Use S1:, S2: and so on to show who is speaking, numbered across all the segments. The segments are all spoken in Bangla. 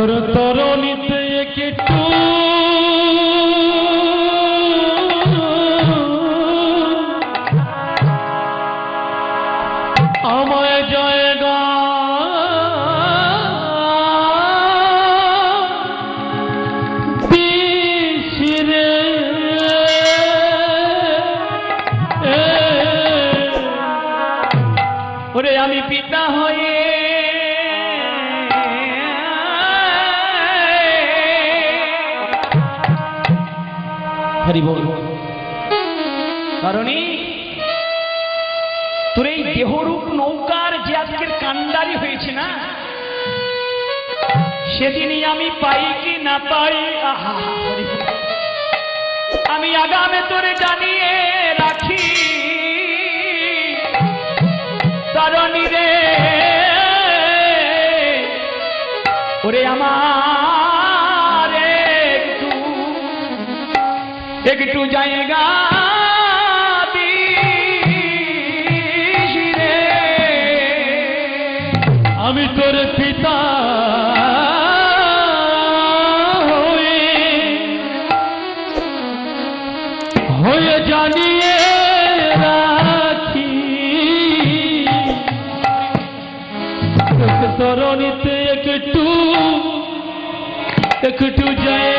S1: তোর তরণীতে একটু
S2: কারণে তোর এই দেহরূপ নৌকার যে আজকের কান্ডারি হয়েছে না, সেদিনই আমি পাই কি না পাই, আহা আমি আগামে তোরে জানিয়ে রাখি। তারণী রে।
S3: ওরে আমার একটু
S1: একটু জায়গা
S2: Jack to Jai.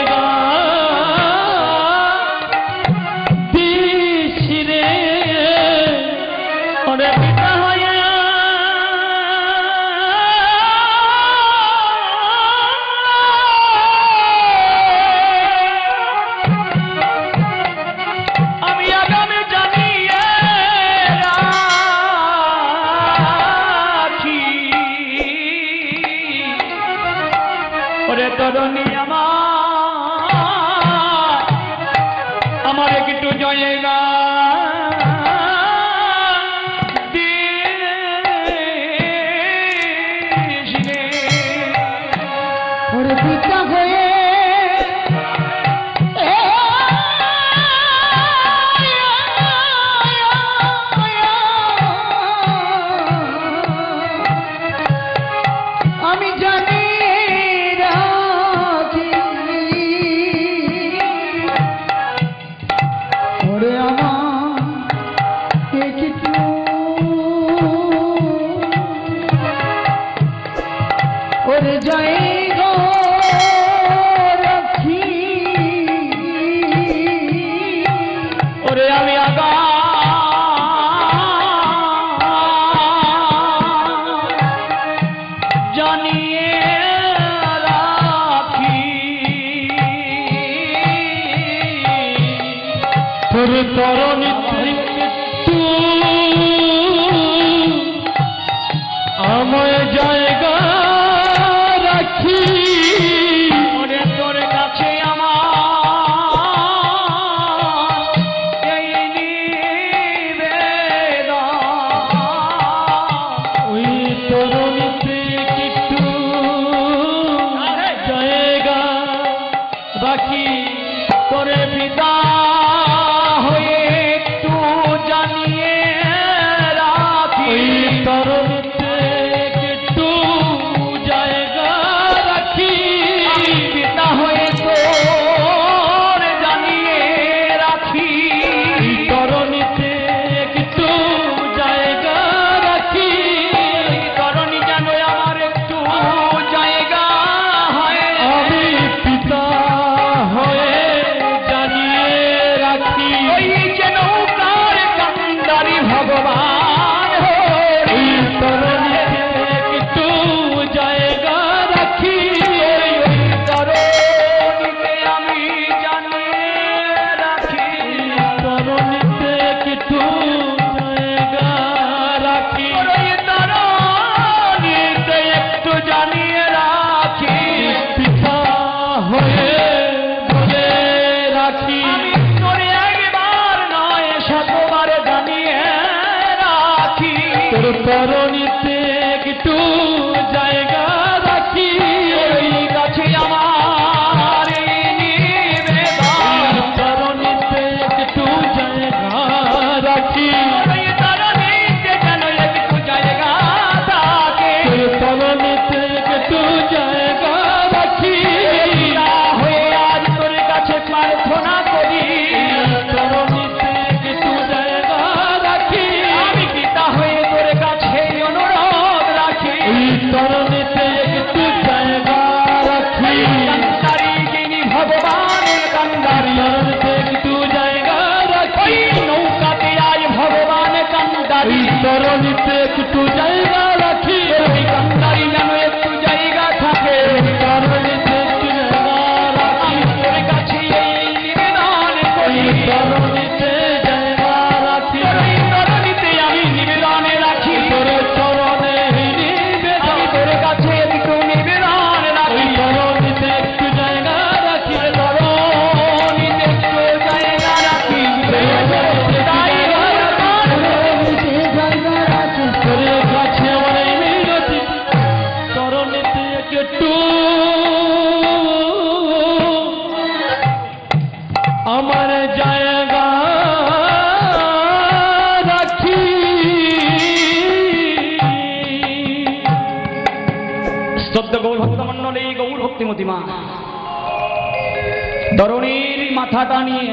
S2: মাথাটা নিয়ে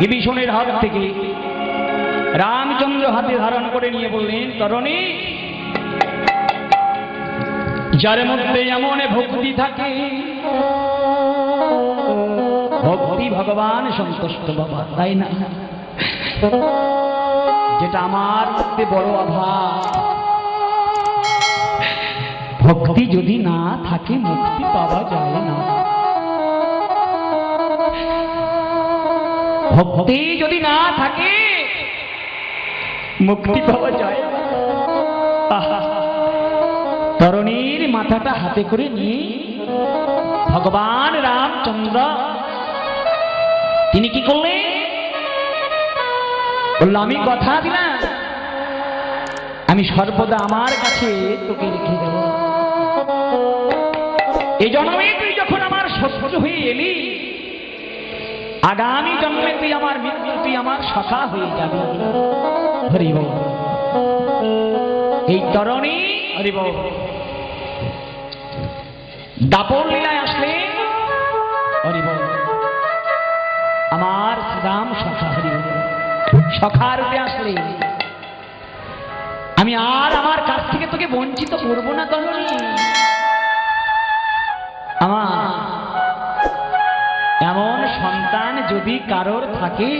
S2: বিভীষণের হাত থেকে রামচন্দ্র হাতে ধারণ করে নিয়ে বললেন, তরণী, যার মধ্যে এমন ভক্তি থাকে, ভক্তি ভগবান সন্তুষ্ট বাবা, তাই না? যেটা আমার মধ্যে বড় অভাব ভক্তি যদি না থাকে, মুক্তি পাওয়া যায় না। ভক্তি যদি না থাকে, মুক্তি পাওয়া যায়! তরুণীর মাথাটা হাতে করে নিয়ে ভগবান রামচন্দ্র, তিনি কি করলেন? বলল, আমি কথা দিলাম। আমি সর্বদা আমার কাছে তোকে রেখে দেব এই জন্মে তুই যখন আমার শত্রু হয়ে এলি আগামী জন্মে তুই আমার মৃত্যু, তুই আমার সখা হয়ে যাবি। হরি বল। এই তরণী, হরি বল। দাপর লীলায় আসলে, হরি বল। আমার রাম সখা, হরি বল। সখা রূপে আসলে। আমি আর আমার কাছ থেকে তোকে বঞ্চিত করব না তরণী। আমার এমন সন্তান যদি কারোর থাকে,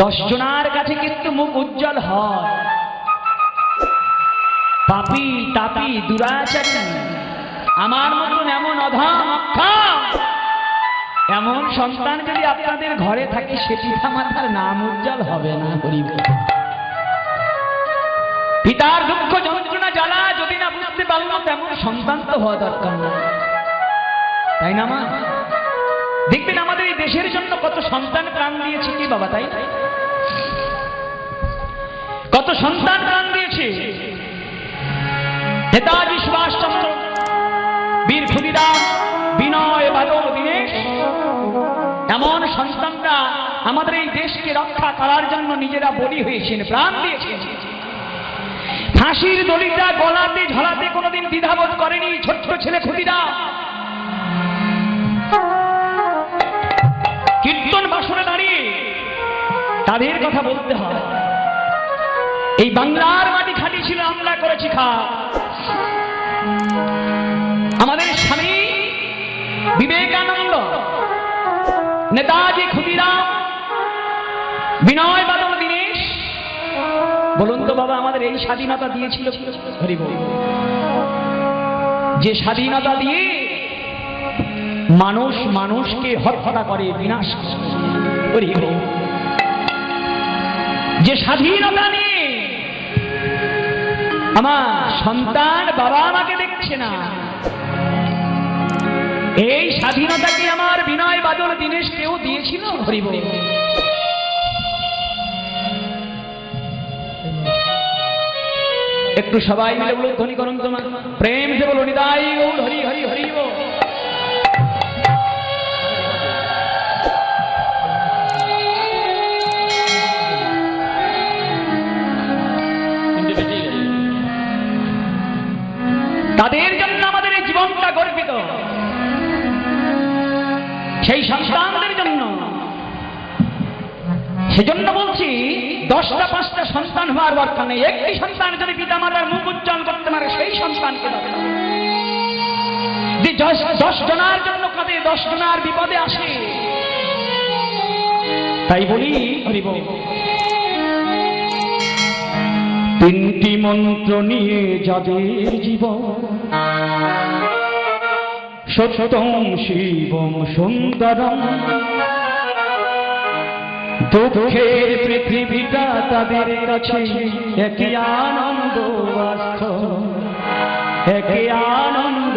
S2: দশজনার কাছে কিন্তু মুখ উজ্জ্বল হয়। পাপি, তাপি, দুরাচারী, আমার মতন এমন অধম অক্ষম, এমন সন্তান যদি আপনাদের ঘরে থাকে সে পিতা মাতার নাম উজ্জ্বল হবে না, গরিব পিতার দুঃখ যন্ত্রণা, জ্বালা যদি না বুঝতে পারল তেমন সন্তান তো হওয়া দরকার না। তাই না, মা? দেখবেন আমাদের এই দেশের জন্য কত সন্তান প্রাণ দিয়েছে কি বাবা, তাই? কত সন্তান প্রাণ দিয়েছে। নেতাজি সুভাষচন্দ্র, বীর ক্ষুদিরাম, বিনয় বাদল, দীনেশ। এমন সন্তানরা আমাদের এই দেশকে রক্ষা করার জন্য নিজেরা বলি হয়েছেন, প্রাণ দিয়েছেন। ফাঁসির দড়িটা গলাতে ঝলাতে কোনোদিন দ্বিধাবোধ করেনি ছোট্ট ছেলে ক্ষুদিরাম। কীর্তন বাসনে দাঁড়িয়ে তাদের কথা বলতে হয়। এই বাংলার মাটি খাটি ছিল আমরা করেছি খা। আমাদের স্বামী বিবেকানন্দ, নেতাজি ক্ষুদিরাম বিনয় বাদল দীনেশ। বলুন তো বাবা, আমাদের এই স্বাধীনতা দিয়েছিল? যে স্বাধীনতা দিয়ে মানুষ মানুষকে হত্যা করে বিনাশ যে স্বাধীনতা নিয়ে আমার সন্তান বাবা আমাকে দেখছে না এই স্বাধীনতাকে আমার বিনয় বাদল দীনেশ কেউ দিয়েছিল হরিব একটু সবাই মিলে বলো ধ্বনি করুন তোমার প্রেম সে বলো গৌর হরি হরি হরি তাদের জন্য আমাদের এই জীবনটা গর্বিত। সেই সন্তানদের জন্য। সেজন্য বলছি, দশটা, পাঁচটা সন্তান হওয়ার দরকার নেই। একটি সন্তান যদি পিতা মাতার মুখ উজ্জ্বল করতে পারে, সেই সন্তানকে যে দশ- জনার জন্য কাঁদে, দশ জনার বিপদে আসে, তাই বলি হরি বল। তিনটি মন্ত্র নিয়ে যাদের জীবন, সত্যম শিবম সুন্দরম। দুঃখের পৃথিবীটা তাদের কাছে একই আনন্দ আস্থ। একই আনন্দ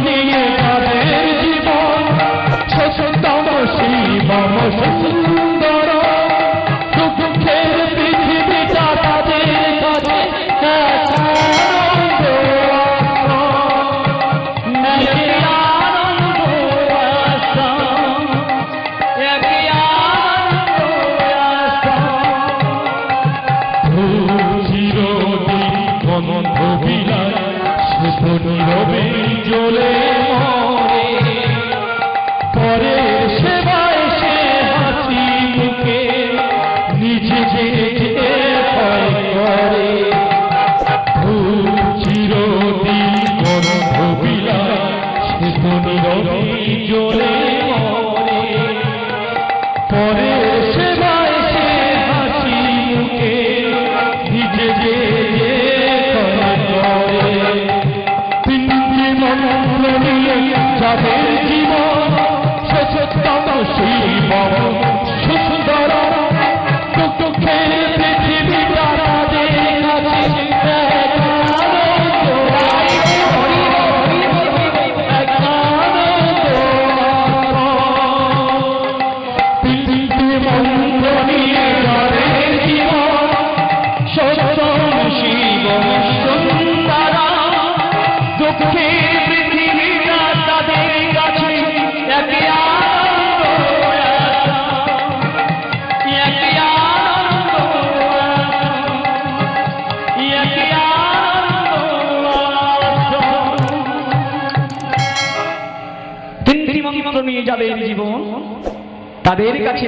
S1: 你也要的地方
S2: 车车道道喜茫茫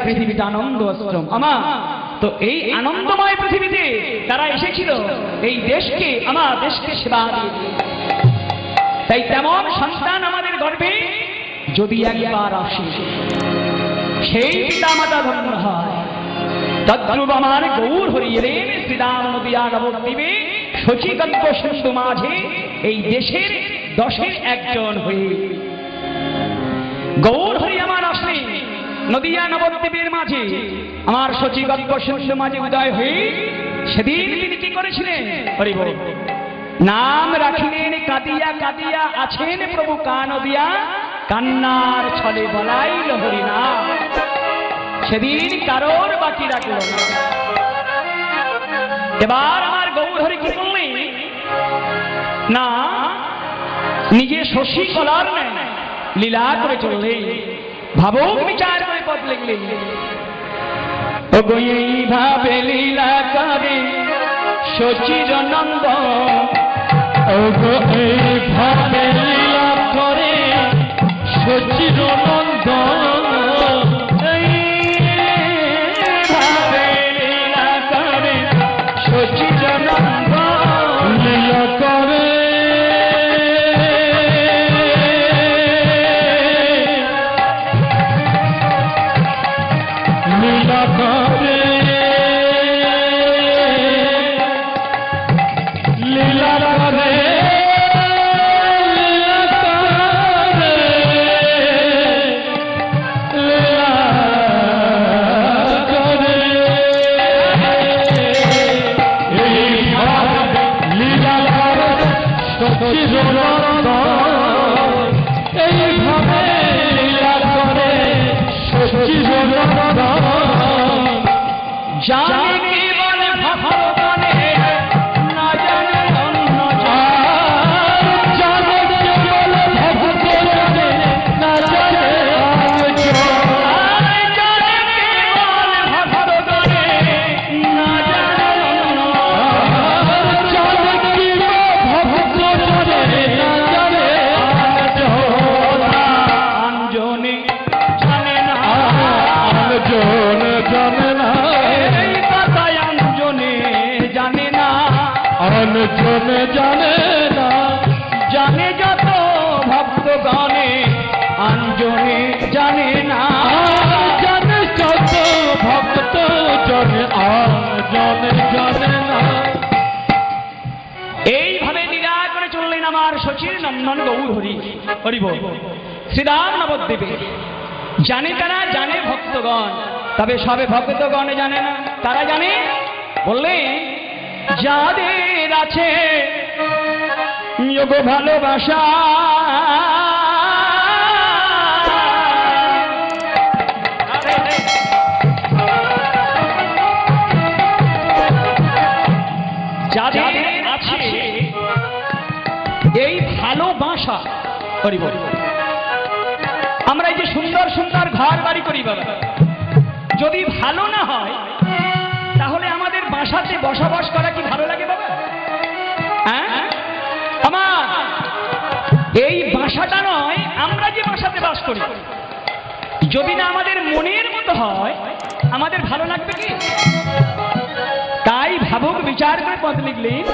S2: পৃথিবীতে আনন্দ আশ্রম আমা, তো এই আনন্দময় পৃথিবীতে তারা এসেছিল। এই দেশকে আমার দেশকে সেবা তাই তেমন সন্তান আমাদের গর্ভে যদি একবার আসে। সেই পিতা মাতা ধন্য হয়। তদ্রুপ আমার গৌর হরিয়েলেন শ্রীরাম নদিয়া নবদ্বীপে শচীকল্প সিন্ধু মাঝে এই দেশের দশের একজন হয়ে। গৌর হরি আমার নদিয়া নবদ্বীপের মাঝে আমার সচিগল্প সিন্ধু মাঝে উদয় হয়ে সেদিন তিনি কি করেছিলেন। নাম রাখিলেন কাদিয়া কাদিয়া আছেন প্রভু কান দিয়া কান্নার ছলে বলাইল হরি না সেদিন কারোর বাকি রাখল না। এবার আমার গৌর হরি কি করলেন না নিজে শশী কলার লীলা করে চললেন ভাবক বিচার লিখলেন ওগো এইভাবে লীলা করে সচির নন্দ
S1: ওগো
S2: এইভাবে লীলা করে
S1: সচির নন্দ সচির নন্দ অনজন জানে না,
S2: জানে যত ভক্তগণে আঞ্জনে জানে না।
S1: জানে যত ভক্ত জনে আর জানে
S2: এইভাবে লীলা করে চললেন আমার শচীর নন্দন গৌর হরি হরিব শ্রীরাম নবদ্বীপে। জানে তারা, জানে ভক্তগণ। তবে সবে ভক্তগণে জানে না। তারা জানে? বললে যাদের আছে যোগ ভালোবাসা। যাদের আছে এই ভালোবাসা, করি আমরা এই যে সুন্দর সুন্দর ঘর বাড়ি করি, বাবা। যদি ভালো না হয় বাসাতে বসবাস করা কি ভালো লাগে বাবা? হ্যাঁ? আমার, এই ভাষাটা নয়, আমরা যে ভাষাতে বাস করি। যদি না আমাদের মনের মতো হয়, আমাদের ভালো লাগবে কি? তাই ভাবুক বিচার করে পথ লিখলেন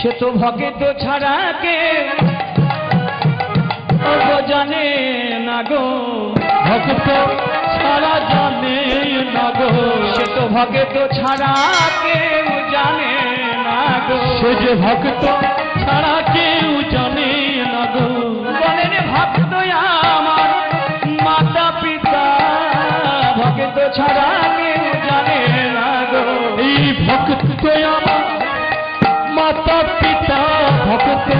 S2: সে তো ভকেত ছাড়া কে জানে না গো।
S1: ভক্ত সারা জানে না গো।
S2: সে তো ভকেত ছাড়া কেউ জানে না গো।
S1: সে যে ভক্ত ছাড়া কেউ জানে না গো।
S2: বলেন ভক্ত আমার মাতা পিতা ভকেত ছাড়া কেউ জানে
S1: ভক্ত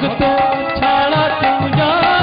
S1: ভক্ত